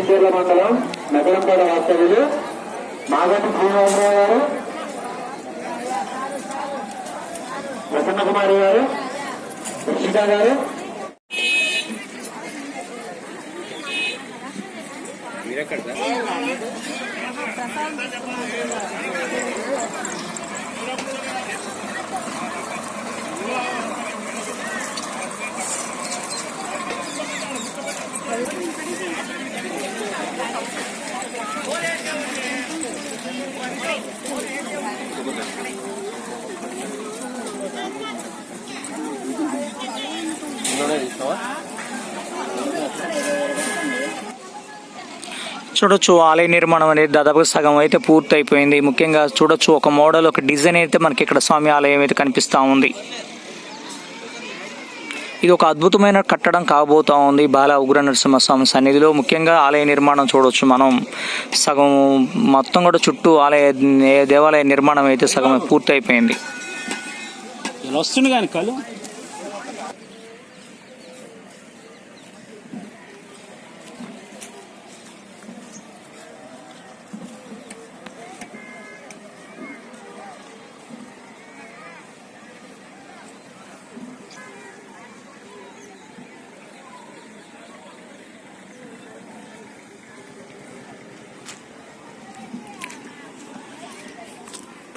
కందిచర్ల మండలం నగరంపేట వాస్తవ్యులు మాగంటి శ్రీనివాసరావు గారు ప్రసన్న కుమారి గారు రుషిక గారు. చూడొచ్చు ఆలయ నిర్మాణం అనేది దాదాపు సగం అయితే పూర్తి అయిపోయింది ముఖ్యంగా చూడొచ్చు ఒక మోడల్ ఒక డిజైన్ అయితే మనకి ఇక్కడ స్వామి ఆలయం అయితే కనిపిస్తూ ఉంది. ఇది ఒక అద్భుతమైన కట్టడం కాబోతా ఉంది బాల ఉగ్ర నరసింహస్వామి సన్నిధిలో. ముఖ్యంగా ఆలయ నిర్మాణం చూడవచ్చు మనం. సగం మొత్తం కూడా చుట్టూ ఆలయ దేవాలయ నిర్మాణం అయితే సగం పూర్తి అయిపోయింది వస్తుంది కానీ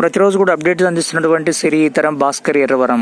ప్రతిరోజు కూడా అప్డేట్స్ అందిస్తున్నటువంటి సిరి ఇతరం భాస్కర్ ఎర్రవరం.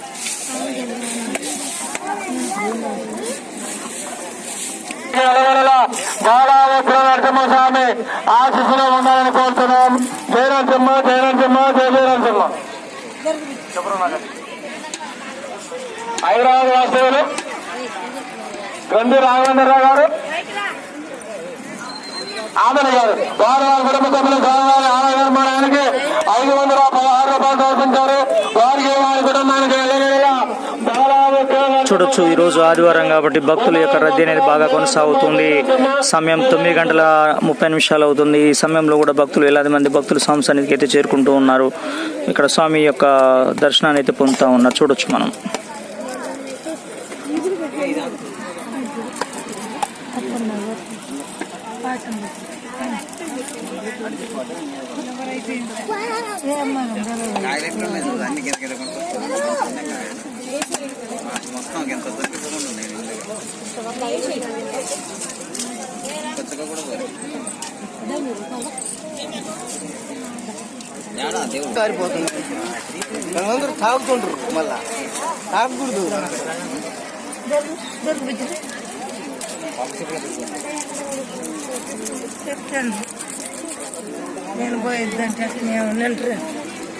ఆ, వదలు. బాలావత్ర నరసింహస్వామి ఆశీస్సులో ఉండాలని కోరుతున్నాం జయ నరసింహ జయ నరసింహ జయ జయ నరసింహ హైదరాబాద్ వాస్తవులు గ్రంథి రాఘవేంద్రరావు గారు ఆమెన గారు వారు వారి కుటుంబ సభ్యులు ఆలయ నిర్మాణానికి ఐదు వందల పదహారు రూపాయలు సమర్పించారు వారికి వారి కుటుంబానికి ఎల్లవేళలా బాలావత్ర చూడొచ్చు. ఈ రోజు ఆదివారం కాబట్టి భక్తుల యొక్క రద్దీ అనేది బాగా కొనసాగుతుంది. సమయం తొమ్మిది గంటల ముప్పై నిమిషాలు అవుతుంది. ఈ సమయంలో కూడా భక్తులు వేలాది మంది భక్తులు స్వామి సన్నిధికి అయితే చేరుకుంటూ ఉన్నారు. ఇక్కడ స్వామి యొక్క దర్శనాన్ని అయితే పొందుతూ ఉన్నారు. చూడొచ్చు మనం. కాగితం మీద అన్ని కింద కింద మొత్తం ఎంత దొరికిపోకుండా ఉన్నాయి కొత్తగా కూడా దేవుడు కారిపోతుంది అందరూ తాగుతుండ్రు మళ్ళా తాగకూడదు చెప్తాను నేను పోయిద్దంటే మేము నింటరు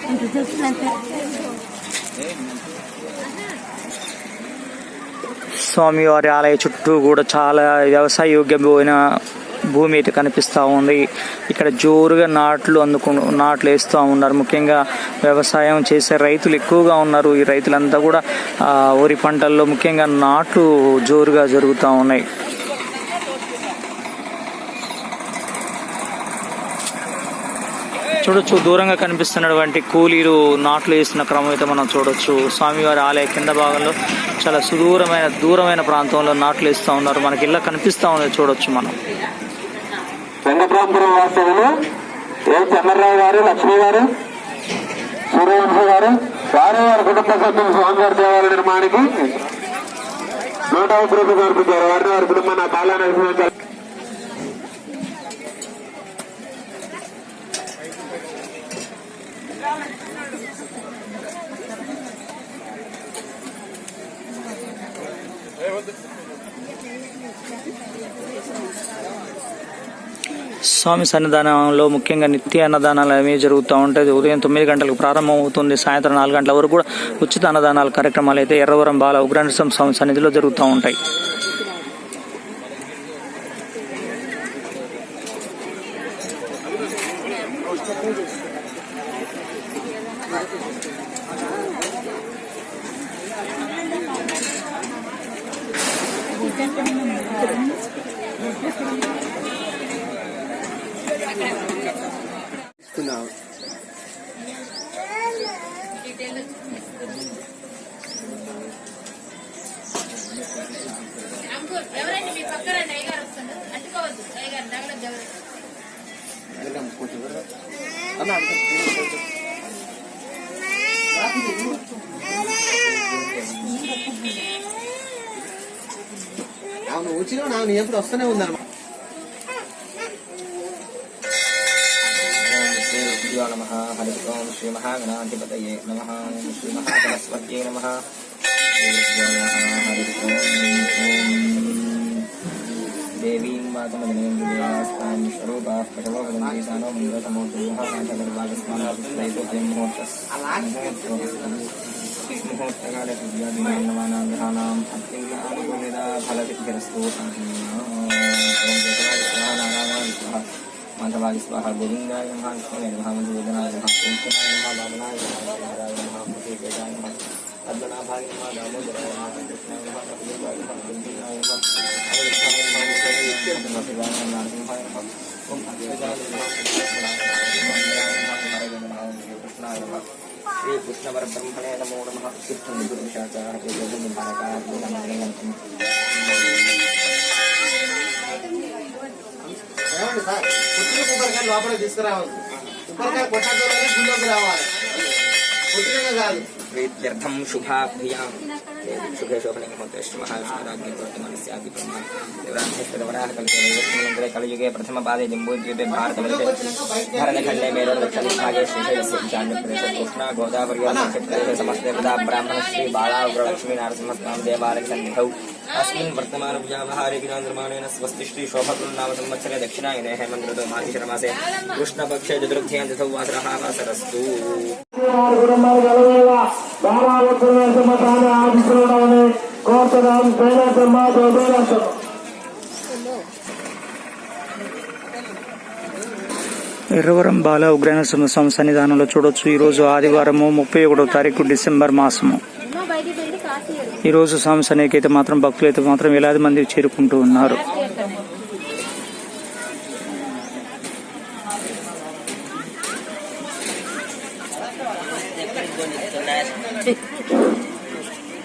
ఇంత చూసినంతే స్వామివారి ఆలయ చుట్టూ కూడా చాలా వ్యవసాయ యోగ్యమైన భూమి అయితే కనిపిస్తూ ఉంది. ఇక్కడ జోరుగా నాట్లు అందుకు నాట్లు వేస్తూ ఉన్నారు. ముఖ్యంగా వ్యవసాయం చేసే రైతులు ఎక్కువగా ఉన్నారు. ఈ రైతులంతా కూడా వరి పంటల్లో ముఖ్యంగా నాట్లు జోరుగా జరుగుతూ ఉన్నాయి. చూడొచ్చు దూరంగా కనిపిస్తున్నటువంటి కూలీలు నాట్లు వేసిన క్రమం అయితే మనం చూడొచ్చు. స్వామివారి ఆలయ కింద భాగంలో చాలా సుదూరమైన దూరమైన ప్రాంతంలో నాట్లు వేస్తూ ఉన్నారు. మనకి ఇలా కనిపిస్తూ ఉంది చూడొచ్చు మనం. వెంకట్రామపురం వాస్తవులు ఏ చంద్రరావు గారు లక్ష్మి గారు గారు వారి వారి కుటుంబ సభ్యులు స్వామివారి దేవాలయ నిర్మాణానికి నూట ఒక్క రూపాయలు అర్పించారు వారిని వారి కుటుంబం నా నరసింహ స్వామి సన్నిధానంలో ముఖ్యంగా నిత్య అన్నదానాలు అనేవి జరుగుతూ ఉంటాయి. ఉదయం తొమ్మిది గంటలకు ప్రారంభం అవుతుంది సాయంత్రం నాలుగు గంటల వరకు కూడా ఉచిత అన్నదానాల కార్యక్రమాలు అయితే ఎర్రవరం బాల ఉగ్రనరసింహ స్వామి సన్నిధిలో జరుగుతూ ఉంటాయి. ఎవరండి అవును వచ్చినా నాకు ఎప్పుడు వస్తూనే ఉందన్నమాట ఓం శ్రీ నమ హరి ఓం శ్రీ మహాగణాధిపతయే నమ శ్రీ మహాసరస్వత్యే నమ హరి ఓం దేవీం వాతమదనీం విజయాస్తాం స్వరూపా ప్రసవోపదంతి సానో మంగళతమూర్తిమః కాంతగర్భాగస్మానైతోయం ముహూర్తస్ స్వాహ మాధవాయ స్వాహ గోవిందాయ నమః మహామంత్రి నమః మధుసూదనాయ నమః కుంకుమాయ నమః శ్రీధరాయ నమః మధుకేశాయ నమః పద్మనాభాయ నమః దామోదరాయ నమః కృష్ణాయ నమః కపిలాయ నమః కుంకుమాయ నమః అనిరుద్ధాయ నమః ముఖ్యాయ నమః శివాయ నమః నరసింహాయ నమః ఓం అక్షరాయ నమః కృష్ణాయ నమః హరయ నమః కృష్ణాయ నమః శ్రీ కృష్ణ పరబ్రహ్మణే నమో నమః కీర్తన గురుషాచార పూజ భారకాయ నమః ఏమండి సార్ పుట్టిన కొబ్బరికాయ లోపలికి తీసుకురావాలి కొబ్బరికాయ కొట్టడంలోనే గుళ్ళోకి రావాలి प्रीत्यर्थम शुभाभ्याम शुभेशोभनिंग वर्तमान कल्पे कलयुगे जम्बूद्वीपे भारतवर्षे भरतखण्डे मेरोदक्षिणभागे श्रीशैलस्य कृष्णा ब्राह्मण श्री बालाग्रलक्ष्मीनारसिंहस्वामि देवालय सन्निधौ अस्मिन् वर्तमानव्यावहारे विनानिर्माणेन स्वस्ति श्री शोभकृन्नाम संवत्सरे दक्षिणायने हेमन्तऋतौ मासिशरमासे कृष्णपक्षे चतुर्थ्यां वासरः वासरस्तु వారి ఆశిస్తున్నామని కోరుతున్నాం ఎర్రవరం బాల ఉగ్రహణ స్వామి సన్నిధానంలో చూడొచ్చు. ఈరోజు ఆదివారము ముప్పై ఒకటో తారీఖు డిసెంబర్ మాసము. ఈరోజు స్వామి సన్నిధికి అయితే మాత్రం భక్తులు అయితే మాత్రం వేలాది మంది చేరుకుంటూ ఉన్నారు.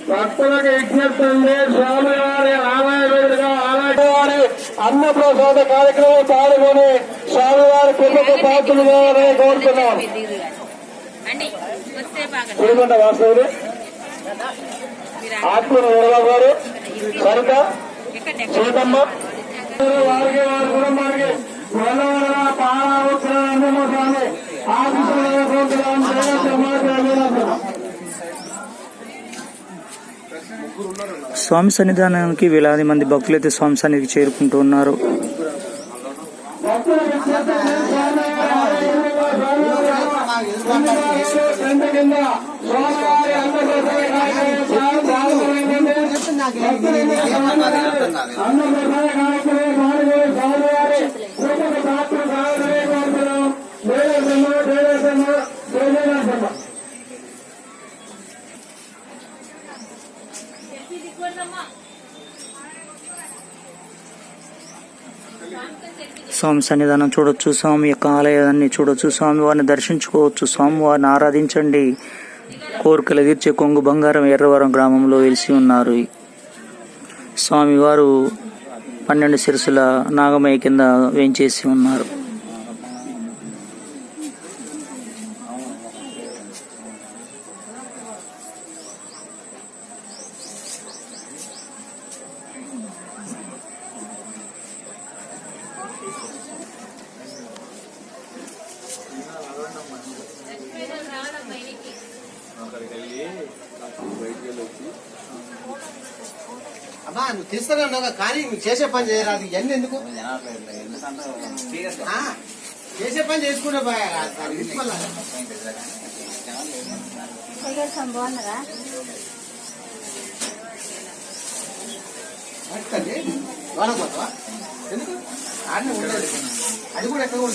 భక్తులకు విజ్ఞప్తి స్వామివారి ఆలయ వేదికగా ఆలయ వారి అన్నప్రసాద కార్యక్రమం పాల్గొని స్వామివారి కృపకు పాత్రలు కావాలని కోరుతున్నాం. శ్రీకొండ వాస్తవులు ఆత్మూరు గారు సరిత సీతమ్మ స్వామి సన్నిధానానికి వేలాది మంది భక్తులు అయితే స్వామి సన్నిధికి చేరుకుంటూ ఉన్నారు. స్వామి సన్నిధానం చూడొచ్చు స్వామి యొక్క ఆలయాన్ని చూడొచ్చు స్వామి వారిని దర్శించుకోవచ్చు స్వామి వారిని ఆరాధించండి. కోరికలు తీర్చే కొంగు బంగారం ఎర్రవరం గ్రామంలో వెలిసి ఉన్నారు. స్వామివారు పన్నెండు శిరసుల నాగమయ్య కింద వేంచేసి ఉన్నారు. అమ్మా నువ్వు తీస్తానన్నావు కానీ నువ్వు చేసే పని చేయరాదు ఇవన్నీ ఎందుకు? చేసే పని చేసుకుంటే బాగా బాగున్నారా? ఎందుకు? అది కూడా ఎక్కడ కూడా